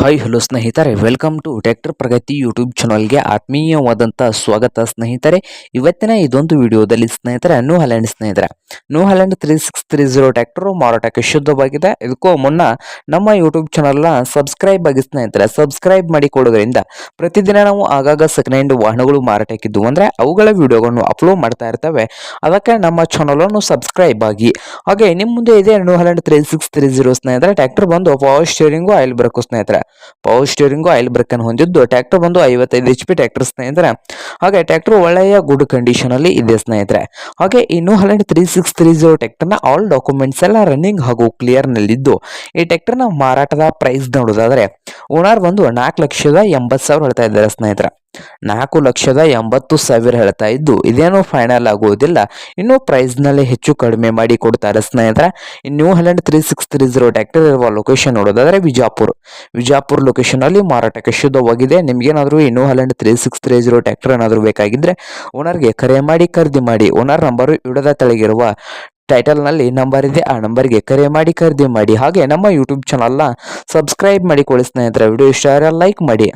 Hi hello ಸ್ನೇಹಿತರೆ. Welcome to tractor Pragati YouTube ಚಾನಲ್ಗೆ ಆತ್ಮೀಯವಾದಂಥ ಸ್ವಾಗತ ಸ್ನೇಹಿತರೆ. ಇವತ್ತಿನ ಇದೊಂದು ವಿಡಿಯೋದಲ್ಲಿ ಸ್ನೇಹಿತರೆ ನ್ಯೂ ಹಲ್ಯಾಂಡ್ ಸ್ನೇಹಿತರೆ. New Holland three six three zero tractor ಮಾರಾಟಕ್ಕೆ ಶುದ್ಧವಾಗಿದೆ. ಇದಕ್ಕೂ ಮುನ್ನ ನಮ್ಮ ಯೂಟ್ಯೂಬ್ ಚಾನಲ್ನ ಸಬ್ಸ್ಕ್ರೈಬ್ ಆಗಿ ಸ್ನೇಹಿತರೆ ಸಬ್ಸ್ಕ್ರೈಬ್ ಮಾಡಿಕೊಡೋದ್ರಿಂದ ಪ್ರತಿದಿನ ನಾವು ಆಗಾಗ ಸೆಕೆಂಡ್ ಹ್ಯಾಂಡ್ ವಾಹನಗಳು ಮಾರಾಟಕ್ಕಿದ್ದು ಅಂದರೆ ಅವುಗಳ ವಿಡಿಯೋಗಳನ್ನು ಅಪ್ಲೋಡ್ ಮಾಡ್ತಾ ಇರ್ತವೆ. ಅದಕ್ಕೆ ನಮ್ಮ ಚಾನಲನ್ನು ಸಬ್ಸ್ಕ್ರೈಬ್ ಆಗಿ. ಹಾಗೆ ನಿಮ್ಮ ಮುಂದೆ ಇದೆ New Holland three six three zero ಸ್ನೇಹಿತರೆ. ಟ್ಯಾಕ್ಟರ್ ಬಂದು ಪವರ್ ಸ್ಟೇರಿಂಗು ಆಯಿಲ್ ಬ್ರೇಕು ಸ್ನೇಹಿತರೆ. ಪವರ್ ಸ್ಟೇರಿಂಗು ಆಯಿಲ್ ಬ್ರೇಕ್ ಅನ್ನು ಹೊಂದಿದ್ದು ಟ್ಯಾಕ್ಟರ್ ಬಂದು ಐವತ್ತೈದು ಎಚ್ ಪಿ ಟ್ಯಾಕ್ಟರ್ ಸ್ನೇಹಿತರೆ. ಹಾಗೆ ಟ್ರ್ಯಾಕ್ಟರ್ ಒಳ್ಳೆಯ ಗುಡ್ ಕಂಡೀಷನ್ ಅಲ್ಲಿ ಇದೆ ಸ್ನೇಹಿತರೆ. ಹಾಗೆ ಇನ್ನು Holland three six three zero ಟ್ರ್ಯಾಕ್ಟರ್ನ ಆಲ್ ಡಾಕ್ಯುಮೆಂಟ್ಸ್ ಎಲ್ಲ ರನ್ನಿಂಗ್ ಹಾಗೂ ಕ್ಲಿಯರ್ ನಲ್ಲಿದ್ದು. ಈ ಟ್ರ್ಯಾಕ್ಟರ್ನ ಮಾರಾಟದ ಪ್ರೈಸ್ ನೋಡೋದಾದ್ರೆ ಓನರ್ ಬಂದು ನಾಲ್ಕು ಲಕ್ಷದ ಎಂಬತ್ತು ಸಾವಿರ ಹೇಳ್ತಾ ಇದ್ದಾರೆ ಸ್ನೇಹಿತರೆ. ನಾಲ್ಕು ಲಕ್ಷದ ಎಂಬತ್ತು ಸಾವಿರ ಹೇಳ್ತಾ ಇದ್ದು, ಇದೇನು ಫೈನಲ್ ಆಗುವುದಿಲ್ಲ ಇನ್ನು ಪ್ರೈಸ್ನಲ್ಲಿ ಹೆಚ್ಚು ಕಡಿಮೆ ಮಾಡಿ ಕೊಡ್ತಾರೆ ಸ್ನೇಹಿತರೆ. New Holland three six three zero tractor ಇರುವ ಲೊಕೇಶನ್ ನೋಡೋದಾದ್ರೆ ವಿಜಾಪುರ. ವಿಜಾಪುರ ಲೊಕೇಶನ್ ಅಲ್ಲಿ ಮಾರಾಟಕ್ಕೆ ಶುದ್ಧವಾಗಿದೆ. ನಿಮ್ಗೇನಾದರೂ ಈ New Holland three six three zero tractor ಏನಾದರೂ ಬೇಕಾಗಿದ್ರೆ ಓನರ್ಗೆ ಕರೆ ಮಾಡಿ, ಖರೀದಿ ಮಾಡಿ. ಓನರ್ ನಂಬರು ಇಡದ ತೆಳಗಿರುವ ಟೈಟಲ್ನಲ್ಲಿ ನಂಬರ್ ಇದೆ. ಆ ನಂಬರ್ಗೆ ಕರೆ ಮಾಡಿ, ಖರೀದಿ ಮಾಡಿ. ಹಾಗೆ ನಮ್ಮ ಯೂಟ್ಯೂಬ್ ಚಾನಲ್ನ ಸಬ್ಸ್ಕ್ರೈಬ್ ಮಾಡಿ ಮಾಡಿಕೊಳ್ಳಿ ಸ್ನೇಹಿತರೆ. ವಿಡಿಯೋ ಇಷ್ಟ ಲೈಕ್ ಮಾಡಿ.